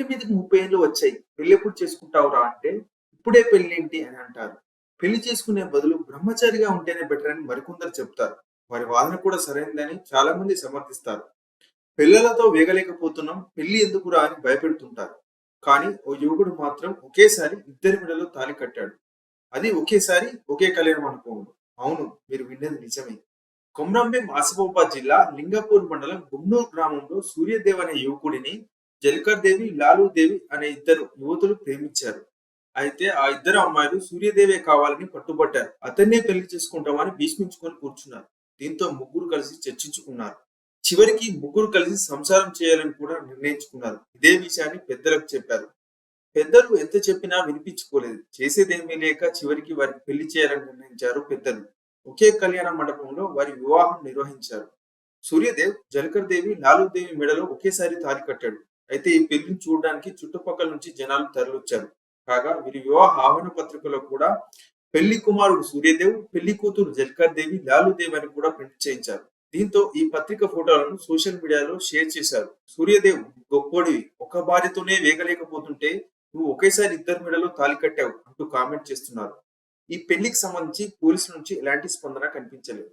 ఒంటి మీదకి ముప్పై ఏళ్ళు వచ్చాయి. పెళ్ళి ఎప్పుడు చేసుకుంటావురా అంటే ఇప్పుడే పెళ్ళేంటి అని అంటారు. పెళ్ళి చేసుకునే బదులు బ్రహ్మచారిగా ఉంటేనే బెటర్ అని మరికొందరు చెప్తారు. వారి వాదన కూడా సరైనదని చాలా మంది సమర్థిస్తారు. పిల్లలతో వేగలేకపోతున్నాం పెళ్ళి ఎందుకురా అని భయపెడుతుంటారు. కానీ ఓ యువకుడు మాత్రం ఒకేసారి ఇద్దరి మెడలో తాళి కట్టాడు. అది ఒకేసారి ఒకే కళ్యాణం అనుకోండి. అవును మీరు విన్నది నిజమే. కొమ్రంభీం ఆసిఫాబాద్ జిల్లా లింగపూర్ మండలం గుండూరు గ్రామంలో సూర్యదేవ్ అనే యువకుడిని జల్కర్ దేవి లాలు దేవి అనే ఇద్దరు యువతులు ప్రేమించారు. అయితే ఆ ఇద్దరు అమ్మాయిలు సూర్యదేవే కావాలని పట్టుబట్టారు. అతన్నే పెళ్ళి చేసుకుంటామని భీష్మించుకొని కూర్చున్నారు. దీంతో ముగ్గురు కలిసి చర్చించుకున్నారు. చివరికి ముగ్గురు కలిసి సంసారం చేయాలని కూడా నిర్ణయించుకున్నారు. ఇదే విషయాన్ని పెద్దలకు చెప్పారు. పెద్దలు ఎంత చెప్పినా వినిపించుకోలేదు. చేసేదేమీ లేక చివరికి వారికి పెళ్ళి చేయాలని నిర్ణయించారు పెద్దలు. ఒకే కళ్యాణ మండపంలో వారి వివాహం నిర్వహించారు. సూర్యదేవ్ జలకర్ దేవి లాలు దేవి మెడలో ఒకేసారి తాలి కట్టాడు. అయితే ఈ పెళ్ళిని చూడడానికి చుట్టుపక్కల నుంచి జనాలు తరలిచ్చారు. కాగా వీరి వివాహ ఆహ్వాన పత్రికలో కూడా పెళ్ళి కుమారుడు సూర్యదేవ్ పెళ్ళి కూతురు జల్కర్ దేవి లాలు దేవ్ అని కూడా ప్రింట్ చేయించారు. దీంతో ఈ పత్రిక ఫోటోలను సోషల్ మీడియాలో షేర్ చేశారు. సూర్యదేవ్ గొప్పోడివి ఒక భార్యతోనే వేగలేకపోతుంటే నువ్వు ఒకేసారి ఇద్దరు మెడలో తాలి కట్టావు అంటూ కామెంట్ చేస్తున్నారు. ఈ పెళ్ళికి సంబంధించి పోలీసుల నుంచి ఎలాంటి స్పందన కనిపించలేదు.